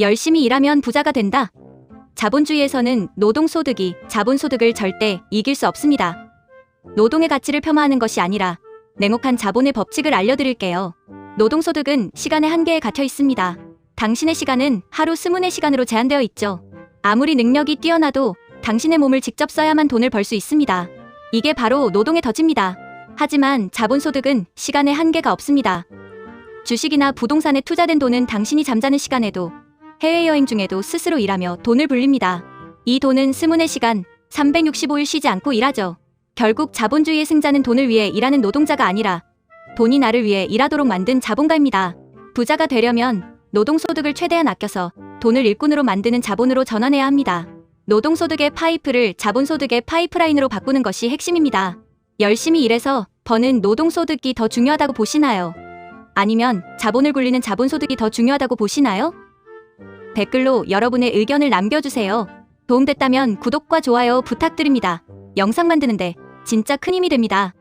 열심히 일하면 부자가 된다. 자본주의에서는 노동소득이 자본소득을 절대 이길 수 없습니다. 노동의 가치를 폄하하는 것이 아니라 냉혹한 자본의 법칙을 알려드릴게요. 노동소득은 시간의 한계에 갇혀 있습니다. 당신의 시간은 하루 24시간으로 제한되어 있죠. 아무리 능력이 뛰어나도 당신의 몸을 직접 써야만 돈을 벌 수 있습니다. 이게 바로 노동의 덫입니다. 하지만 자본소득은 시간의 한계가 없습니다. 주식이나 부동산에 투자된 돈은 당신이 잠자는 시간에도 해외여행 중에도 스스로 일하며 돈을 불립니다. 이 돈은 스문의 시간 365일 쉬지 않고 일하죠. 결국 자본주의의 승자는 돈을 위해 일하는 노동자가 아니라 돈이 나를 위해 일하도록 만든 자본가입니다. 부자가 되려면 노동소득을 최대한 아껴서 돈을 일꾼으로 만드는 자본으로 전환해야 합니다. 노동소득의 파이프를 자본소득의 파이프라인으로 바꾸는 것이 핵심입니다. 열심히 일해서 버는 노동소득이 더 중요하다고 보시나요? 아니면 자본을 굴리는 자본소득이 더 중요하다고 보시나요? 댓글로 여러분의 의견을 남겨주세요. 도움됐다면 구독과 좋아요 부탁드립니다. 영상 만드는데 진짜 큰 힘이 됩니다.